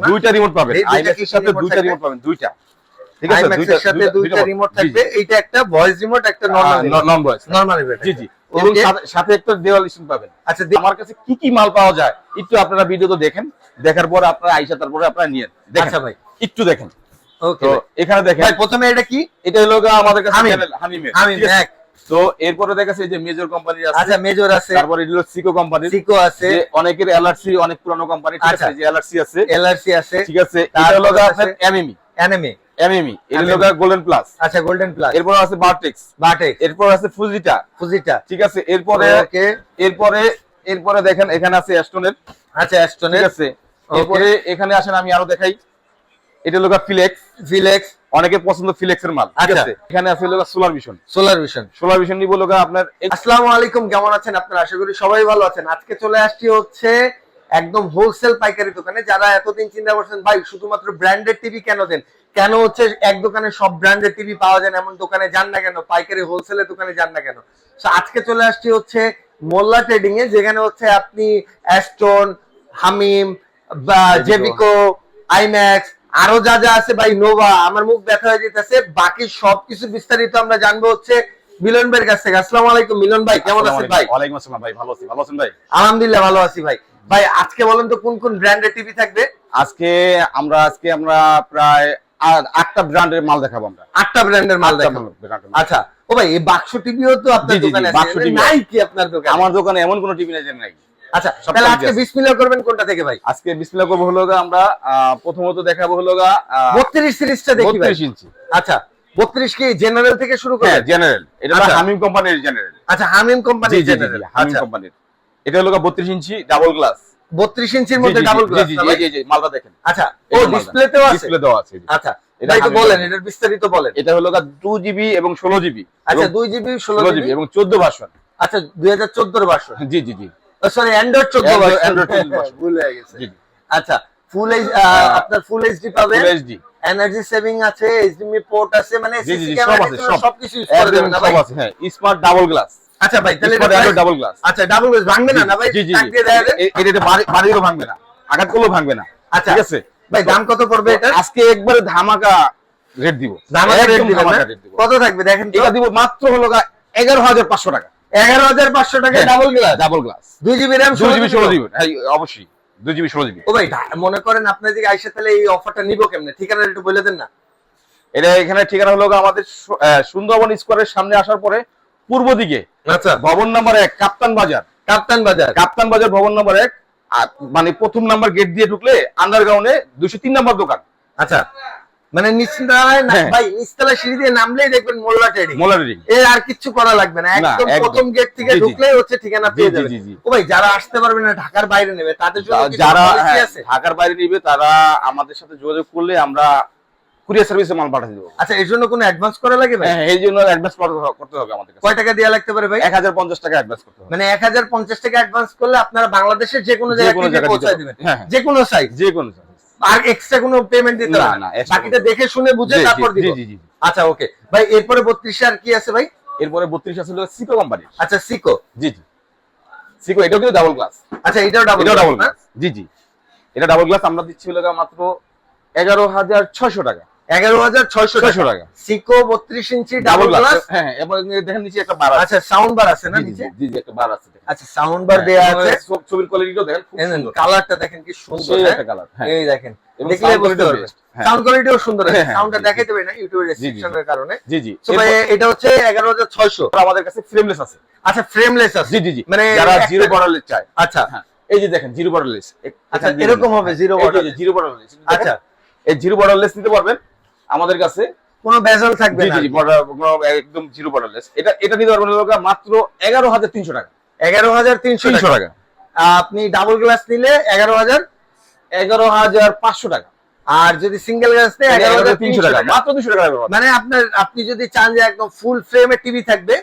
দুইটা রিমোট পাবেন এই দুইটা আইম্যাক্স কি এর সাথে দুইটা রিমোট পাবেন দুইটা। ঠিক আছে এর সাথে দুইটা রিমোট থাকবে। এইটা একটা ভয়েস রিমোট একটা নরমাল নন ভয়েস নরমাল জি জি। এবং সাথে- একটা দেওয়াল স্ক্রিন পাবেন। আচ্ছা আমার কাছে কি কি মাল পাওয়া যায় একটু আপনারা ভিডিও তো দেখেন। দেখার পরে আপনারা আইসা তারপরে আপনারা নিয়ে দেখেন। আচ্ছা ভাই। একটু দেখেন। ওকে এখানে দেখেন। ভাই প্রথমে এটা কি? এটা হলো আমাদের কাছে হামিম। হামিম, ঠিক আছে? তো এরপরে দেখাচ্ছে যে মেজর কোম্পানির আছে। আচ্ছা মেজর আছে। তারপরে হলো সিকো কোম্পানির সিকো আছে। অনেকের এলআরসি অনেক পুরানো কোম্পানি ঠিক আচ্ছা। আছে যে এলআরসি আছে। এলআরসি আছে। ঠিক আছে? এটা হলো আপনার এমএমই এমএমই এটা হলো MME গোল্ডেন প্লাস আচ্ছা গোল্ডেন প্লাস এরপর আছে বারটেক্স বাটেক্স এরপর আছে ফুজিটা ফুজিটা ঠিক আছে? এরপরে এরপরে এরপরে দেখেন এখানে আছে অ্যাস্টনের আচ্ছা ঠিক আছে? এরপরে এখানে আসেন আমি আরও দেখাই। এটা হলো ফিলেক্স ফিলেক্স অনেকে পছন্দ ফিলেক্স এর মাল ঠিক আচ্ছা। আছে? এখানে আছে হলো solar vision solar vision solar vision নিব হলো আপনার আসসালামু আলাইকুম কেমন আছেন আপনারা? আশা করি সবাই ভালো আছেন। আজকে চলে আসছি হচ্ছে একদম হোলসেল পাইকারি দোকানে। যারা এতদিন চিন্তা করছেন ভাই শুধুমাত্র ব্র্যান্ডেড টিভি কেন দেন? কেন হচ্ছে এক দোকানে সব ব্র্যান্ডেড টিভি পাওয়া যায় এমন দোকানে যান না কেন? পাইকারি হোলসেলের দোকানে যান না কেন? তো আজকে চলে আসছি হচ্ছে মোল্লা ট্রেডিং এ যেখানে হচ্ছে আপনি অ্যাস্টন হামিম বা জেবিকো আইম্যাক্স আরও যা যা আছে ভাই নোভা আমার মুখ ব্যথা হয়ে যেতেছে। বাকি সবকিছু বিস্তারিত আমরা জানব হচ্ছে মিলন ভাইয়ের কাছ থেকে। আসসালামু আলাইকুম মিলন ভাই কেমন আছেন ভাই? ওয়ালাইকুম আসসালাম ভাই ভালো আছি। ভালো আছেন ভাই? আলহামদুলিল্লাহ ভালো আছি ভাই। ভাই আজকে বলেন তো কোন কোন ব্র্যান্ডের টিভি থাকবে? আজকে আমরা আজকে আমরা প্রায় আটটা ব্র্যান্ডের মাল দেখাবো আমরা। আটটা ব্র্যান্ডের মাল দেখাবো। আচ্ছা ও ভাই এই বাক্স টিভিও তো আপনার দোকানে আছে। নাই কি আপনার দোকানে? আমার দোকানে এমন কোনো টিভি নাই যে নাই। আচ্ছা তাহলে আজকে। বিসমিল্লাহ করবেন কোনটা থেকে ভাই? আজকে বিসমিল্লাহ করব হলো আমরা প্রথমত দেখাবো হলো গা বত্রিশ সিরিজটা দেখি ভাই। 32 ইঞ্চি। আচ্ছা বত্রিশ কি জেনারেল থেকে শুরু করে? হ্যাঁ জেনারেল এটা আচ্ছা। হামিম কোম্পানির জেনারেল আচ্ছা হামিম কোম্পানি জি জি জি জেনারেল হামিম আচ্ছা। কোম্পানির এটা হলো 32 ইঞ্চি ডাবল গ্লাস বত্রিশ ইঞ্চির মধ্যে ডাবল গ্লাস জি জি জি মালটা দেখেন। আচ্ছা ও। ডিসপ্লেতেও আছে? ডিসপ্লে দেওয়া আছে আচ্ছা এটা বলেন। এটার বিস্তারিত বলেন। এটা হলো গা 2 জিবি এবং 16 জিবি আচ্ছা দুই জিবি ষোলো 16 জিবি এবং 14 ভার্সন আচ্ছা জি জি জি। সরি অ্যান্ড্রয়েড চোদ্দ Android- Android 14 version। ভুল হয়ে গেছে। আচ্ছা ফুল এইচ আপনার full HD full HD energy saving আছে এইচডিএমআই পোর্ট আছে মানে সিসি ক্যামেরা আছে, সব। সবকিছু ইউজ করা না ভাই? হ্যাঁ স্মার্ট ডাবল গ্লাস আচ্ছা ভাই তাহলে এটা ডাবল গ্লাস আচ্ছা ডাবল বেস ভাঙবে না না ভাই? জি জি এটা ভাঙবে না আঘাত করলেও ভাঙবে না। আচ্ছা। ঠিক আছে? ভাই দাম কত পড়বে এটা? আজকে একবারে ধামাকা রেট দিব। ধামাকা রেট দিব। কত থাকবে দেখেন এটা দিব মাত্র হলো এগারো হাজার পাঁচশো টাকা। এগারো হাজার পাঁচশো টাকা। ডাবল গ্লাস ডাবল গ্লাস দুই জিবি র্যাম দুই জিবি ষোলো জিবি হ্যাঁ অবশ্যই দুই জিবি ষোলো জিবি ও ভাই মনে করেন আপনার দিকে আইসা তাহলে এই অফারটা নিবো কেমনে? ঠিকানা একটু বলে দেন না। এটা এখানে ঠিকানা হলো আমাদের সুন্দরবন স্কোয়ারের সামনে আসার পরে পূর্ব দিকে। আচ্ছা। ভবন নাম্বার এক কাপ্তান বাজার। কাপ্তান বাজার। কাপ্তান বাজার ভবন নাম্বার এক মানে প্রথম নাম্বার গেট দিয়ে ঢুকলে আন্ডারগ্রাউন্ডে দুশো তিন নাম্বার দোকান। আচ্ছা। মানে নিচতলায়। ভাই নিচতলা সিঁড়ি দিয়ে নামলেই দেখবেন মোল্লা ট্রেডিং মোলারি এর আর কিচ্ছু করা লাগবে না। একদম একদম। প্রথম গেট থেকে জি, জি। ঢুকলেই হচ্ছে ঠিকানা পেয়ে যাবে জি, জি। ও ভাই যারা আসতে পারবে না ঢাকার বাইরে নেবে। তাদের জন্য যারা কোনো policy আছে? ঢাকার বাইরে নিবে তারা আমাদের সাথে যোগাযোগ করলে আমরা কুরিয়ার সার্ভিসে মাল পাঠিয়ে দেবো। আচ্ছা এর জন্য কোনো অ্যাডভান্স করা লাগে ভাই? হ্যাঁ এই জন্য অ্যাডভান্স করতে হবে আমাদের কয় টাকা দেওয়া লাগতে পারে ভাই? এক হাজার পঞ্চাশ টাকা অ্যাডভান্স করতে হবে। মানে এক হাজার পঞ্চাশ টাকা অ্যাডভান্স করলে আপনারা বাংলাদেশের যে কোনো জায়গায় দিবেন। যে কোনো সাইজ যে কোনো size। আর এক্সট্রা কোনো পেমেন্ট দিতে না, বাকিটা দেখে শুনে বুঝে তারপর দিব। জি, জি। আচ্ছা ওকে ভাই এরপরে বত্রিশে আর কি আছে ভাই? এরপরে বত্রিশ আছে সিকো কোম্পানি আচ্ছা সিকো জি জি। সিকো এটাও কিন্তু ডাবল গ্লাস আচ্ছা এটাও ডাবল এটাও ডাবল গ্লাস জি জি। এটা ডাবল গ্লাস আমরা দিচ্ছি হলো মাত্র এগারো হাজার ছয়শো টাকা। এগারো হাজার ছয়শো টাকা। সিকো বত্রিশ ইঞ্চি ডাবল গ্লাস হ্যাঁ এবং দেখেন নিচে একটা বার আছে। আচ্ছা সাউন্ড বার আছে না জি, জি, নিচে? জি জি একটা বার আছে আচ্ছা সাউন্ড বার দেয়া হ্যাঁ, আছে। ছবির কোয়ালিটিটাও দেখেন সুন্দর। কালারটা দেখেন কি সুন্দর? একটা কালার এই দেখেন দেখলে বুঝতে পারবেন। সাউন্ড কোয়ালিটিও সুন্দর আছে। সাউন্ডটা দেখাইতে পারি না ইউটিউবের জি, জি। রেস্ট্রিকশনের কারণে। জি জি। ভাই এটা হচ্ছে আমাদের কাছে ফ্রেমলেস আছে। আচ্ছা ফ্রেমলেস আছে। জি জি জি। মানে যারা জিরো বর্ডারলেস চায়। আচ্ছা। হ্যাঁ এই যে দেখেন জিরো বর্ডারলেস আচ্ছা এরকম হবে জিরো জিরো বর্ডারলেস আচ্ছা। এই জিরো বর্ডারলেস নিতে পারবেন। আমাদের কাছে কোনো বেজাল থাকবে না জি কোনো একদম জিরো বর্ডারলেস এটা এটা নিতে পারবেন হলো মাত্র এগারো হাজার তিনশো টাকা। এগারো হাজার তিনশো তিনশো টাকা। টাকা আপনি ডাবল গ্লাস নিলে এগারো হাজার এগারো হাজার পাঁচশো টাকা। আর যদি সিঙ্গেল গ্লাস নেয় এগারো হাজার তিনশো টাকা। মাত্র দুশো টাকা মানে আপনার আপনি যদি চান যে একদম ফুল ফ্রেমের টিভি থাকবে।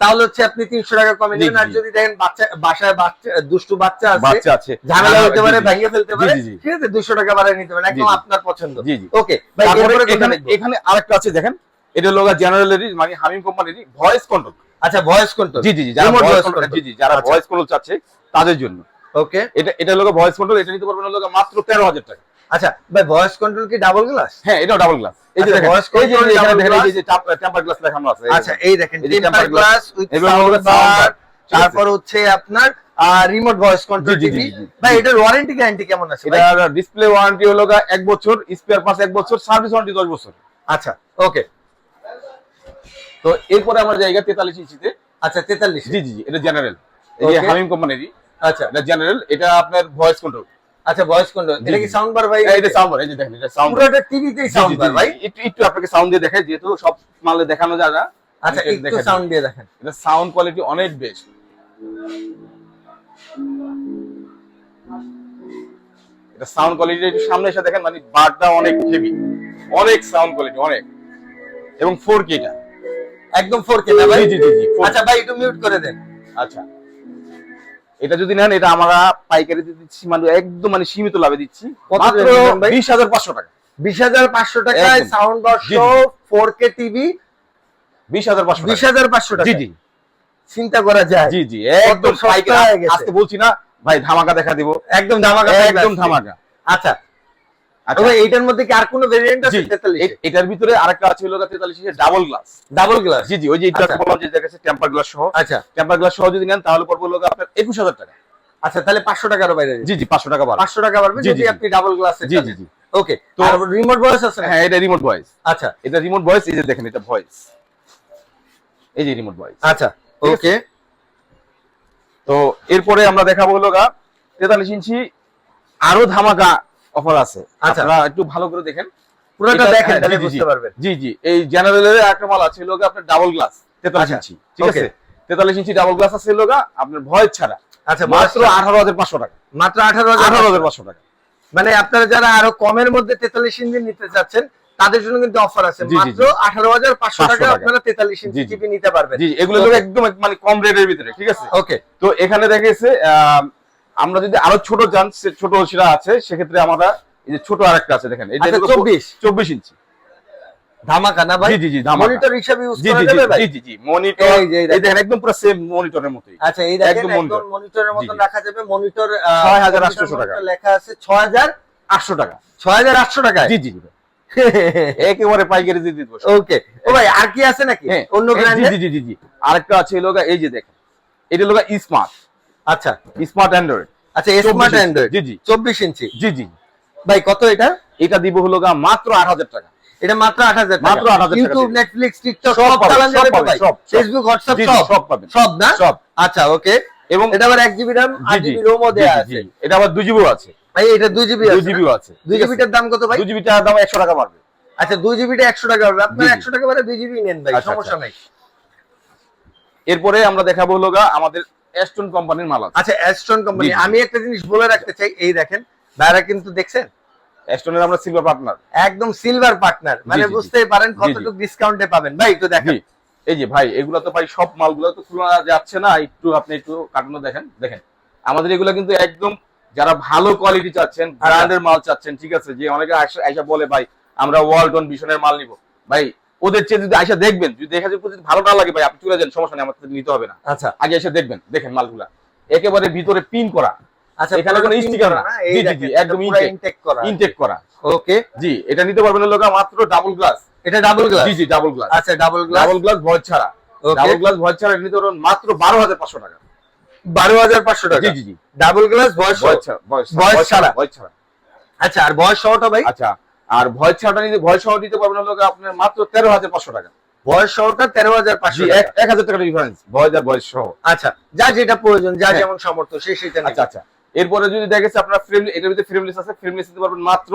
তাহলে হচ্ছে আপনি তিনশো টাকা কমে নেবেন। আর যদি দেখেন বাচ্চা বাসায় বাচ্চা দুষ্টু বাচ্চা আছে ঝামেলা হতে পারে। ভেঙে ফেলতে পারে। ঠিক আছে দুশো টাকা বাড়ায় নিতে পারেন একদম। আপনার পছন্দ। ওকে এখানে এখানে আরেকটা আছে দেখেন। এটা হলো জেনারেলেরই মানে হামিম কোম্পানিরই ভয়েস কন্ট্রোল আচ্ছা ভয়েস কন্ট্রোল জি জি জি যারা ভয়েস কন্ট্রোল জি জি যারা আচ্ছা। ভয়েস কন্ট্রোল চাচ্ছে তাদের জন্য। ওকে এটা এটা হলো ভয়েস কন্ট্রোল এটা নিতে পারবেন হলো মাত্র তেরো হাজার টাকা। আচ্ছা ভাই ভয়েস কন্ট্রোল কি ডাবল গ্লাস হ্যাঁ এটাও ডাবল গ্লাস এই যে আচ্ছা, দেখেন voice এই যে এই যে এখানে দেখেন এই যে টেম্পার গ্লাস আছে আচ্ছা এই দেখেন টেম্পার গ্লাস উইথ সাউন্ড? তারপর হচ্ছে আপনার রিমোট ভয়েস কন্ট্রোল টিভি ভাই এটার ওয়ারেন্টি গ্যারান্টি কেমন আছে ভাই? এটা ডিসপ্লে ওয়ারেন্টি হলো এক বছর স্পেয়ার পার্টস এক বছর সার্ভিস ওয়ারেন্টি দশ বছর। আচ্ছা ওকে তো এরপরে আমার জায়গা তেতাল্লিশ ইঞ্চিতে। আচ্ছা 43 জি জি এটা জেনারেল এই যে Okay. হামিম কোম্পানিরই আচ্ছা। এটা জেনারেল এটা আপনার ভয়েস কন্ট্রোল আচ্ছা ভয়েস কন্ট্রোল এটা কি সাউন্ড বার ভাই? এটা সাউন্ড এই যে দেখেন এটা সাউন্ড পুরোটা টিভিতেই সাউন্ড বার ভাই। একটু একটু আপনাকে সাউন্ড দিয়ে দেখাই যেহেতু সব মালে দেখানো যায় না আচ্ছা একটু সাউন্ড দিয়ে দেখেন। এটা সাউন্ড কোয়ালিটি অনেক বেস্ট এটা সাউন্ড কোয়ালিটি একটু সামনে এসে দেখেন মানে বারটা অনেক হেভি অনেক সাউন্ড কোয়ালিটি অনেক। এবং ফোর কে এটা একদম 4K না ভাই? জি জি জি 4K আচ্ছা ভাই একটু মিউট করে দেন। আচ্ছা। এটা যদি নেন এটা আমরা পাইকারি দিচ্ছি মানে একদম মানে সীমিত লাভে দিচ্ছি। বিশ হাজার পাঁচশো টাকা? বিশ হাজার পাঁচশো টাকায় sound box four K TV বিশ হাজার পাঁচশো টাকা। 20500 টাকা। জি জি। চিন্তা করা যায়। জি জি। একদম। আজকে বলছি না ভাই ধামাকা দেখা দিব। একদম ধামাকা একদম ধামাকা। আচ্ছা তবে এইটার মধ্যে কি আর কোনো ভেরিয়েন্ট আছে? 43 এটার ভিতরে আরেকটা আছে হলো তেতাল্লিশ ডাবল গ্লাস ডাবল গ্লাস জি জি ওই যে এটা আচ্ছা। বললাম যে দেখেছে টেম্পার গ্লাস সহ। আচ্ছা। টেম্পার গ্লাস সহ যদি নেন তাহলে পড়বে হলো আপনার একুশ হাজার টাকা। আচ্ছা তাহলে 500 টাকার বাইরে জি জি পাঁচশো টাকা বাড়বে। 500 টাকা বাড়বে যদি। আপনি ডাবল গ্লাস জি জি জি। ওকে তো তো- রিমোট ভয়েস আছে হ্যাঁ এটা রিমোট ভয়েস আচ্ছা। এটা রিমোট ভয়েস এই যে দেখেন এটা ভয়েস এই যে রিমোট ভয়েস আচ্ছা ওকে তো এরপরে আমরা দেখাবো হলো গা তেতাল্লিশ ইঞ্চি আরও ধামাকা অফার আছে। আচ্ছা। আপনারা একটু ভালো করে দেখেন। পুরোটা দেখেন হ্যাঁ, তাহলে বুঝতে পারবেন। জি জি এই জেনারেলের একটা মাল আছে গা আপনার ডাবল গ্লাস তেতাল্লিশ আচ্ছা, ইঞ্চি ঠিক আছে? okay. তেতাল্লিশ ইঞ্চি ডাবল গ্লাস আছে হলো আপনার ভয়েস ছাড়া। আচ্ছা মাত্র মাত্র আঠারো হাজার পাঁচশো টাকা। মাত্র 18000 আঠারো হাজার পাঁচশো টাকা। মানে আপনারা যারা আরও কমের মধ্যে 43 ইঞ্চি নিতে চাচ্ছেন তাদের জন্য কিন্তু অফার আছে। মাত্র জি। 18500 টাকা। আপনারা 43 ইঞ্চি। টিভি নিতে পারবেন। জি এগুলো হলো একদম মানে কম রেটের ভিতরে ঠিক আছে? ওকে তো এখানে দেখেছে আমরা যদি আরও ছোট চান ছোট সেটা আছে সেক্ষেত্রে আমরা এই যে ছোট আরেকটা আছে দেখেন এই যে আচ্ছা, 24 চব্বিশ। ইঞ্চি। ধামাকা না ভাই? জি জি ধামাকা। মনিটর হিসাবে ইউজ করা যাবে ভাই? জি জি জি মনিটর এই দেখেন। একদম পুরো সেম মনিটরের মতোই। আচ্ছা এই দেখেন একদম মনিটরের মতো। রাখা যাবে। মনিটর 6800 টাকা। লেখা আছে 6000 আটশো টাকা। 6800 টাকায়? জি জি একেবারে পাইকারি দিয়ে দিব ওকে। ও ভাই আর কি আছে নাকি? হ্যাঁ, অন্য ব্র্যান্ডের জি জি জি জি আরেকটা আছে লোগা এই যে দেখেন এটা লোগা স্মার্ট আচ্ছা স্মার্ট অ্যান্ড্রয়েড আচ্ছা স্মার্ট অ্যান্ড্রয়েড জি জি। 24 ইঞ্চি। জি জি। ভাই কত এটা? এটা দিব হলো গা মাত্র আট হাজার টাকা। এটা মাত্র 8000 টাকা। মাত্র 8000 টাকা ইউটিউব নেটফ্লিক্স টিকটক সব চালান যাবে ভাই? সব, সব। ফেসবুক হোয়াটসঅ্যাপ সব? সব পাবেন। সব না? সব। আচ্ছা ওকে এবং এটা আবার 1 জিবি RAM 8 জিবি দেয়া আছে। এটা আবার দুই জিবিও আছে। ভাই এটা 2 জিবি দুই আছে 2 জিবিটার দাম কত ভাই? দুই জিবি টাকার দাম একশো টাকা বাড়বে আচ্ছা 2 জিবিটা 100 টাকা আপনার। 100 টাকা বাড়ে 2 জিবি নেন ভাই আচ্ছা, সমস্যা আচ্ছা। নাই। এরপরে আমরা দেখাবো হলো গা আমাদের এস্টন কোম্পানির মাল আছে। আচ্ছা অ্যাস্ট্রন কোম্পানি। আমি একটা জিনিস বলে রাখতে চাই এই দেখেন ভাইরা কিন্তু দেখছেন? এস্টনের আমরা সিলভার পার্টনার একদম সিলভার পার্টনার মানে। বুঝতেই পারেন। কতটুকু ডিসকাউন্টে পাবেন। ভাই একটু দেখেন। এই যে ভাই এগুলো তো ভাই সব মালগুলো তো তুলনা যাচ্ছে না একটু আপনি একটু কাটানো দেখেন দেখেন। আমাদের এগুলো কিন্তু একদম যারা ভালো কোয়ালিটি চাচ্ছেন আচ্ছা। ব্র্যান্ডের মাল চাচ্ছেন ঠিক আছে? যে অনেকে আইসা বলে ভাই আমরা ওয়ালটন বিশনের মাল নিব। ভাই ওদের চেয়ে যদি আইসা দেখবেন যদি দেখা যায় যদি ভালো না লাগে ভাই আপনি চলে যান সমস্যা নেই আমার থেকে নিতে হবে না। আচ্ছা। আগে এসে দেখবেন দেখেন মালগুলা। একেবারে ভিতরে পিন করা। আচ্ছা এখানে কোনো sticker না। জি, জি, জি, একদম ইনটেক করা। ইনটেক করা। ওকে জি এটা নিতে পারবেন লোক মাত্র ডাবল গ্লাস এটা ডাবল গ্লাস জি জি ডাবল গ্লাস আচ্ছা ডাবল গ্লাস ডাবল গ্লাস ভয় ছাড়া। ডাবল গ্লাস ভয় ছাড়া এটা নিতে পারবেন মাত্র বারো হাজার পাঁচশো টাকা। বারো হাজার পাঁচশো টাকা? জি জি জি। ডাবল গ্লাস বয়স ভয় ছাড়া ভয় ছাড়া। ছাড়া? আচ্ছা আর বয়স সহটা ভাই? আচ্ছা। আর ভয় ছাড়াটা নিতে ভয় সহ নিতে পারবেন হলো আপনার মাত্র তেরো হাজার পাঁচশো টাকা। বয়স সহটা তেরো হাজার পাঁচশো এক হাজার টাকা ডিফারেন্স ভয় আর বয়স সহ। আচ্ছা যা যেটা প্রয়োজন যা হ্যাঁ। যেমন সামর্থ্য সে সেটা আচ্ছা আচ্ছা। এরপরে যদি দেখেছে আপনার ফ্রেম এটার ভিতরে ফ্রেমলেস আছে ফ্রেমলেস নিতে পারবেন মাত্র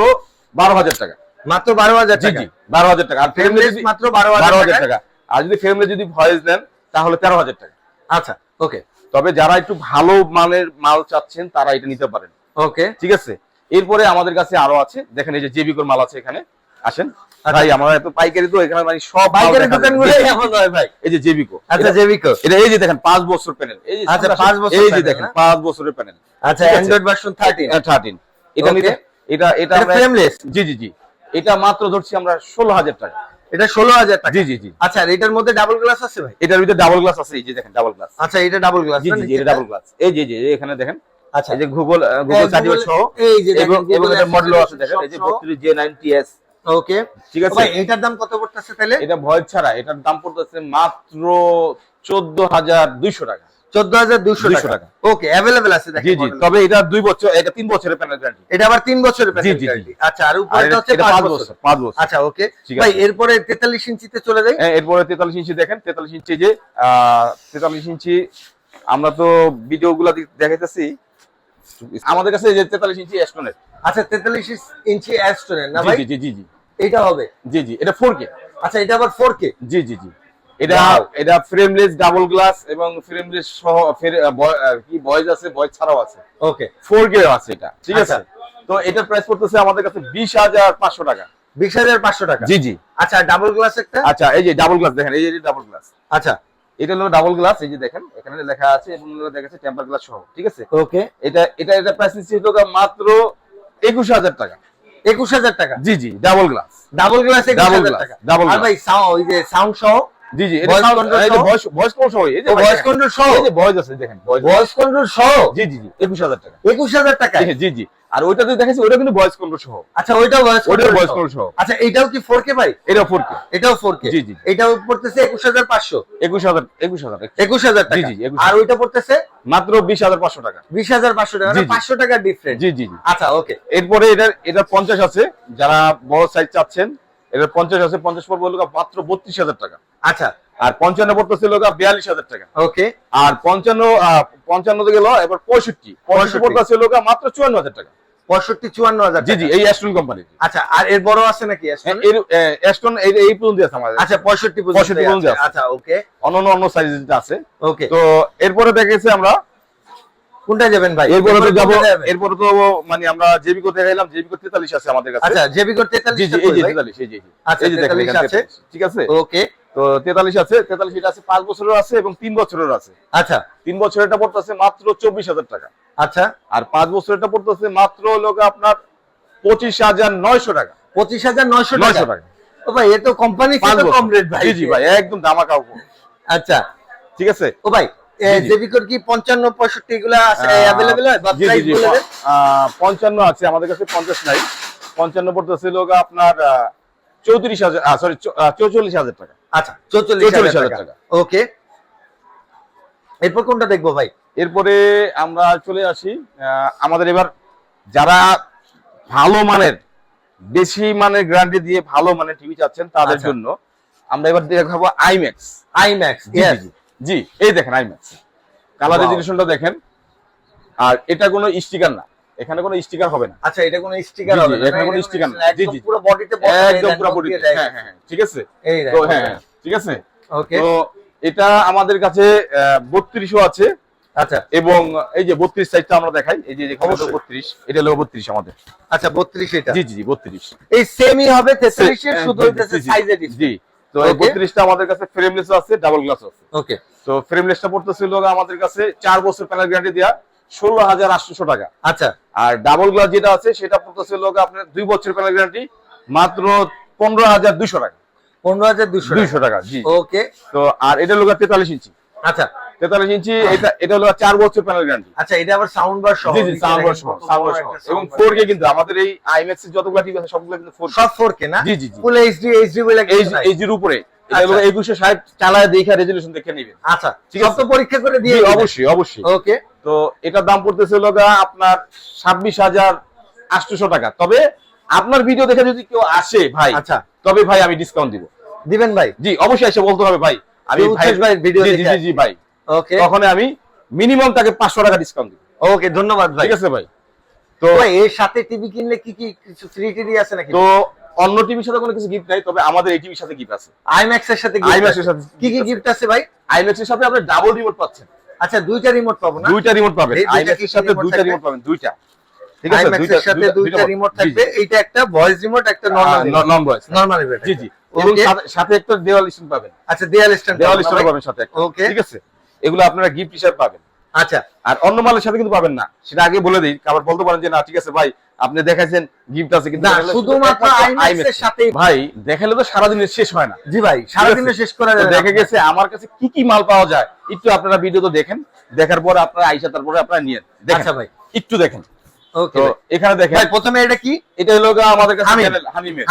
বারো হাজার টাকা। মাত্র বারো হাজার জি জি বারো হাজার টাকা। আর ফ্রেমলেস মাত্র বারো বারো হাজার হাজার টাকা। আর যদি ফ্রেমলেস যদি ভয়েস দেন তাহলে তেরো হাজার টাকা। আচ্ছা ওকে। তবে যারা একটু ভালো মানের মাল চাচ্ছেন তারা এটা নিতে পারেন। ওকে। ঠিক আছে? এরপরে আমাদের কাছে আরও আছে। দেখেন এই যে জেবিকোর মাল আছে এখানে। আসেন। আচ্ছা। ভাই আমরা এত পাইকারি তো এখানে মানে সব যায়। দোকানগুলো এমন হয় ভাই। এই যে জেবিকো আচ্ছা জেবিকো এটা এই যে দেখেন পাঁচ বছর প্যানেল এই যে আচ্ছা, সামনে পাঁচ আসেন। বছর এই যে দেখেন না? পাঁচ বছরের প্যানেল আচ্ছা অ্যান্ড্রয়েড ভার্সন থার্টিন থার্টিন এটা নিতে এটা এটা ফ্রেমলেস জি জি জি। এটা মাত্র ধরছি আমরা ষোলো হাজার টাকা। এটা ষোলো হাজার টাকা? জি জি জি। আচ্ছা আর এটার মধ্যে ডাবল গ্লাস আছে ভাই? এটার ভিতরে ডাবল গ্লাস আছে এই যে দেখেন ডাবল গ্লাস আচ্ছা এটা ডাবল গ্লাস জি জি জি এটা ডাবল গ্লাস এই যে যে এখানে দেখেন। আচ্ছা। এই যে গুগল গুগল সহ এই যে এবং এবং এটার মডেলও আছে দেখেন এই যে সহ। 32 জে নাইনটিএস ওকে ঠিক আছে? ভাই এটার দাম কত পড়তেছে তাহলে? এটা ভয়েস ছাড়া এটার দাম পড়তেছে মাত্র চোদ্দ হাজার দুইশো টাকা। চোদ্দ হাজার টাকা। টাকা। ওকে অ্যাভেলেবেল আছে দেখেন জি জি তবে এটা দুই বছর এটা তিন বছরের প্যানেল গ্যারান্টি এটা আবার তিন বছরের। গ্যারান্টি আচ্ছা আর হচ্ছে এটা বছর আচ্ছা ওকে ভাই। এরপরে তেতাল্লিশ ইঞ্চিতে চলে যাই। হ্যাঁ, এরপরে তেতাল্লিশ ইঞ্চি দেখেন যে ইঞ্চি আমরা তো ভিডিও গুলা দেখাইতেছি। আমাদের কাছে যে তেতাল্লিশ ইঞ্চি এস্টনের আচ্ছা তেতাল্লিশ ইঞ্চি অ্যাস্টোনের না ভাই? জি জি জি এটা হবে? জি জি এটা ফোর কে আচ্ছা এটা আবার ফোর কে জি জি জি। এটা এটা ফ্রেমলেস ডাবল গ্লাস এবং ফ্রেমলেস সহ কি ভয়েস আছে ভয়েস ছাড়াও আছে। ওকে ফোর কে আছে এটা ঠিক আছে? আচ্ছা। তো এটা প্রাইস পড়তেছে আমাদের কাছে বিশ হাজার পাঁচশো টাকা। বিশ হাজার পাঁচশো টাকা? জি জি। আচ্ছা ডাবল গ্লাস একটা? আচ্ছা এই যে ডাবল গ্লাস দেখেন এই যে ডাবল গ্লাস আচ্ছা। এটা হলো ডাবল গ্লাস এই যে দেখেন এখানে লেখা আছে এবং দেখা যাচ্ছে টেম্পার গ্লাস সহ ঠিক আছে? ওকে। এটা এটা এটা প্রাইস হলো মাত্র একুশ হাজার টাকা। একুশ হাজার টাকা? জি জি double glass double glass double glass double. ভাই সাউন্ড ওই যে সাউন্ড সহ? জি জি Voice এটা ভয়েস ভয়েস কোন সহ? এই যে ভয়েস কন্ট্রোল সহ? এই যে ভয়েস আছে দেখেন ভয়েস কন্ট্রোল সহ? জি জি জি একুশ হাজার টাকা। একুশ হাজার টাকা। জি, জি জি আর ওইটা যে দেখাচ্ছি ওটা কিন্তু ভয়েস কন্ট্রোল সহ। আচ্ছা ওইটাও ভয়েস ওইটাও কন্ট্রোল ভয়েস কন্ট্রোল সহ। আচ্ছা এটাও কি ফোর কে ভাই? এটা ফোর কে এটাও ফোর কে জি, জি। এটাও পড়তেছে একুশ হাজার পাঁচশো। একুশ হাজার একুশ হাজার একুশ হাজার টাকা। জি, 21,000 আর ওইটা পড়তেছে? মাত্র বিশ হাজার পাঁচশো টাকা। বিশ হাজার পাঁচশো টাকা জি, জি। পাঁচশো টাকা ডিফারেন্ট জি জি জি। আচ্ছা ওকে এরপরে এটা এটা পঞ্চাশ আছে যারা বড় সাইজ চাচ্ছেন এটা পঞ্চাশ আছে পঞ্চাশ পড়ব হলো মাত্র বত্রিশ হাজার টাকা। আচ্ছা আর পঞ্চান্ন পড়তেছে হলো বিয়াল্লিশ হাজার টাকা। ওকে। আর পঞ্চান্ন পঞ্চান্ন গেল এবার পঁয়ষট্টি। পঁয়ষট্টি 65 পড়তেছে মাত্র চুয়ান্ন হাজার টাকা। পঁয়ষট্টি চুয়ান্ন হাজার জি জি এই অ্যাস্টন কোম্পানি আচ্ছা আর এর বড় আছে নাকি অ্যাস্টন এই এই পর্যন্ত আছে আমাদের। আচ্ছা পঁয়ষট্টি 65 পর্যন্ত আচ্ছা ওকে। অন্য অন্য সাইজ আছে। ওকে। তো এরপরে দেখেছি আমরা কোনটা যাবেন ভাই? এরপরে তো এরপরে যাব তো মানে আমরা জেবিকো দেখাইলাম জেবিকো তেতাল্লিশ আছে আমাদের কাছে। আচ্ছা জেবি জি তেতাল্লিশ জি এই যে। আচ্ছা, এই যে দেখেন আছে। ঠিক আছে? ওকে। তো তেতাল্লিশ আছে তেতাল্লিশ এটা আছে পাঁচ বছরের আছে এবং তিন বছরের আছে। আচ্ছা। তিন বছরেরটা পড়তেছে মাত্র চব্বিশ হাজার টাকা। আচ্ছা। আর পাঁচ বছরেরটা পড়তেছে মাত্র লোক আপনার পঁচিশ হাজার নয়শো টাকা। পঁচিশ হাজার নয়শো নয়শো টাকা। ও ভাই এ তো কোম্পানি। কম রেট ভাই। জি ভাই একদম উপর। আচ্ছা। ঠিক আছে? ও ভাই জি, জি। জেবি কোড কি পঞ্চান্ন পঁয়ষট্টি এগুলা আছে হয়? বা প্রাইস বলে দেন। আছে আমাদের কাছে পঞ্চাশ নাই। পঞ্চান্ন পড়তেছে লোক আপনার চৌত্রিশ হাজার সরি চৌচল্লিশ হাজার টাকা। আচ্ছা চৌচল্লিশ হাজার টাকা। ওকে। এরপর কোনটা দেখব ভাই? এরপরে আমরা চলে আসি আমাদের এবার যারা ভালো মানের বেশি মানের গ্যারান্টি দিয়ে ভালো মানের টিভি চাচ্ছেন তাদের আচ্ছা। জন্য আমরা এবার দেখাবো আইম্যাক্স আইম্যাক্স জি এই দেখেন আইম্যাক্স কালার. রেজুলেশনটা দেখেন। আর এটা কোনো স্টিকার না। এখানে কোনো স্টিকার হবে না। আচ্ছা এটা কোনো স্টিকার হবে না। এখানে কোনো sticker না। জি, জি। পুরো বডিতে একদম পুরো body তে। হ্যাঁ হ্যাঁ হ্যাঁ, ঠিক আছে? এই তো হ্যাঁ হ্যাঁ, ঠিক আছে? ওকে তো এটা আমাদের কাছে বত্রিশও আছে। আচ্ছা। এবং এই যে বত্রিশ সাইজটা আমরা দেখাই এই যে অবশ্যই। বত্রিশ এটা হলো বত্রিশ আমাদের। আচ্ছা 32 এটা। জি জি জি বত্রিশ। এই সেমই হবে 43 এর শুধু হইতেছে সাইজে জি। তো Okay. বত্রিশটা আমাদের কাছে ফ্রেমলেস আছে ডাবল গ্লাস আছে। ওকে তো ফ্রেমলেসটা পড়তেছিল আমাদের কাছে চার বছর প্যানেল গ্যারান্টি দেওয়া ষোলো হাজার আটশোশো টাকা। আচ্ছা। আর ডাবল গ্লাস যেটা আছে সেটা পড়তেছিল আপনার দুই বছর প্যানেল গ্যারান্টি মাত্র পনেরো হাজার দুইশো টাকা। 15200 দুইশো টাকা। জি। ওকে। তো আর এটা হলো তেতাল্লিশ ইঞ্চি। আচ্ছা। তেতাল্লিশ ইঞ্চি এটা এটা হলো চার বছর প্যানেল গ্যারান্টি আচ্ছা এটা আবার সাউন্ড বার সহ। জি জি সাউন্ড দেখেন সহ সাউন্ড বড় সহ। এবং sound ফোর কে কিন্তু আমাদের এই আইম্যাক্স যতগুলো টিভি আছে সবগুলো কিন্তু সব 4K না? জি জি ফুল এইচডি এইচডি বলে কিছু নাই। এইজির উপরে। এটা হলো আচ্ছা। একুশে ষাট চালায় দেখে রেজলিউশন দেখে নেবেন। আচ্ছা। ঠিক আছে। তো পরীক্ষা করে দিয়ে অবশ্যই অবশ্যই। ওকে। তো এটার দাম পড়তেছে হলো আপনার ছাব্বিশ হাজার আটশোশো টাকা। তবে আপনার ভিডিও দেখে যদি কেউ আসে ভাই আচ্ছা। তবে ভাই আমি ডিসকাউন্ট দিব। দিবেন ভাই? জি অবশ্যই এসে বলতে হবে ভাই। আমি ভাই video জি, জি ভাই। ওকে। তখন আমি মিনিমাম তাকে পাঁচশো টাকা ডিসকাউন্ট দিব। ওকে ধন্যবাদ ভাই। ঠিক আছে ভাই? তো এর সাথে টিভি কিনলে কি কি কিছু ফ্রি টিভি আছে নাকি? তো অন্য টিভির সাথে কোনো কিছু গিফট নাই তবে আমাদের এই টিভির সাথে গিফট আছে। আইম্যাক্স এর সাথে gift এর সাথে কি কি গিফট আছে। ভাই? আইম্যাক্স এর সাথে আপনি ডাবল রিমোট পাচ্ছেন। আচ্ছা দুইটা রিমোট পাবো না? দুইটা রিমোট পাবেন। এই দুইটা আইম্যাক্স কি এর সাথে দুইটা রিমোট পাবেন দুইটা। ঠিক আছে? সাথে দুইটা রিমোট থাকবে। এইটা একটা ভয়েস রিমোট একটা normal non voice normal remote জি জি। সাথে- একটা দেওয়াল স্ট্যান্ড পাবেন। আচ্ছা দেয়াল স্ট্যান্ড দেওয়াল স্ট্যান্ড পাবেন সাথে একটা। Okay. ঠিক আছে? এগুলো আপনারা গিফট হিসেবে পাবেন। আচ্ছা। আর অন্য মালের সাথে কিন্তু পাবেন না। সেটা আগে বলে দিই। আবার বলতে পারেন যে না ঠিক আছে ভাই আপনি দেখাইছেন গিফট আছে কিন্তু শুধুমাত্র একমাত্র আইম্যাক্স এর সাথেই ভাই দেখালে তো সারাদিনের শেষ হয় না। জি ভাই সারাদিনে শেষ করা যাবে দেখে গেছে আমার কাছে কি কি মাল পাওয়া যায় একটু আপনারা ভিডিও তো দেখেন। দেখার পরে আপনারা আইসা তারপরে আপনারা নিয়ে আচ্ছা ভাই। একটু দেখেন। ওকে এখানে দেখেন। ভাই প্রথমে এটা কি? এটা হলো আমাদের কাছে হামিমের?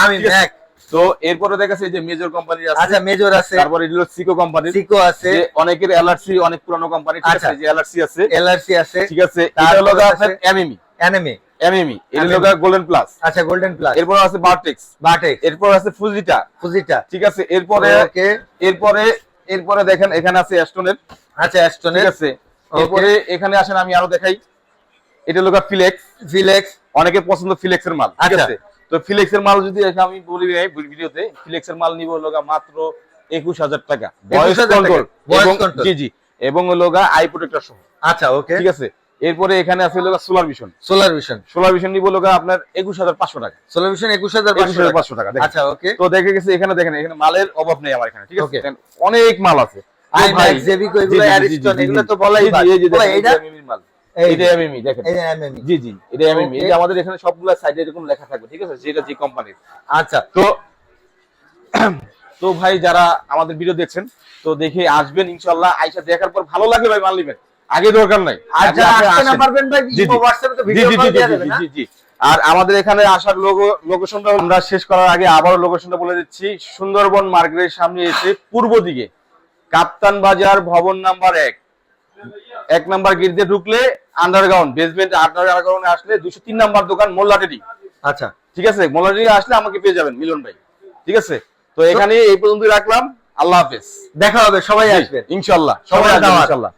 এক। তো এরপরে দেখাচ্ছে যে মেজর কোম্পানি আছে। আচ্ছা মেজর আছে। তারপরে এটা হলো সিকো কোম্পানি সিকো আছে। যে অনেকের এলআরসি অনেক পুরানো কোম্পানি ঠিক আচ্ছা। আছে যে এলআরসি আছে। এলআরসি আছে। ঠিক আছে? এটা হলো আপনার এমএমই অ্যানিমে এমএমই এটা হলো গা গোল্ডেন প্লাস আচ্ছা গোল্ডেন প্লাস এরপর আছে বারটেক্স বাটেক্স এরপর আছে ফুজিটা ফুজিটা ঠিক আছে এরপরে ওকে। এরপরে এরপরে দেখেন এখানে আছে অ্যাস্টনের আচ্ছা অ্যাস্টনের ঠিক আছে। এরপরে এখানে আসেন আমি আরও দেখাই। এটা হলো ফিলেক্স ফিলেক্স অনেকে পছন্দ ফিলেক্স এর মাল ঠিক আচ্ছা। আছে? তো ফিলেক্স এর মাল যদি আমি বলি ভিডিওতে ফিলেক্স এর মাল নিব হলো গা মাত্র একুশ হাজার টাকা। ভয়েস 21,000 টাকা। কন্ট্রোল জি জি। এবং হলো আই প্রোটেক্টর সহ। আচ্ছা ওকে। ঠিক আছে? এরপরে এখানে আছে solar vision solar vision solar vision নিব আপনার একুশ হাজার পাঁচশো টাকা। সোলার ভিশন একুশ হাজার পাঁচশো টাকা। আচ্ছা ওকে। তো দেখে গেছে এখানে দেখেন এখানে মালের অভাব নেই আমার এখানে ঠিক আছে? অনেক মাল আছে। আমাদের এখানে সবগুলো সাইডে এরকম লেখা থাকবে ঠিক আছে? যেটা যে কোম্পানির আচ্ছা। তো তো ভাই যারা আমাদের ভিডিও দেখছেন তো দেখে আসবেন ইনশাল্লাহ আইসা দেখার পর ভালো লাগে ভাই মাল নিবেন। আগে দরকার নাই। আর আমাদের এখানে আসার লোকেশনটা আমরা শেষ করার আগে আবারও লোকেশনটা বলে দিচ্ছি। সুন্দরবন মার্কেটের সামনে এসে পূর্ব দিকে কাপ্তান বাজার ভবন নাম্বার এক। এক নাম্বার গেট দিয়ে ঢুকলে আন্ডারগ্রাউন্ড বেসমেন্ট আন্ডারগ্রাউন্ডে আসলে দুশো তিন নাম্বার দোকান মোল্লাটেরি আচ্ছা। ঠিক আছে? মোল্লাটেরি আসলে আমাকে পেয়ে যাবেন মিলন ভাই। ঠিক আছে? তো এখানে এই পর্যন্তই রাখলাম। আল্লাহ হাফেজ। দেখা হবে সবাই আসবেন ইনশাল্লাহ। সবাই। ইনশাল্লাহ।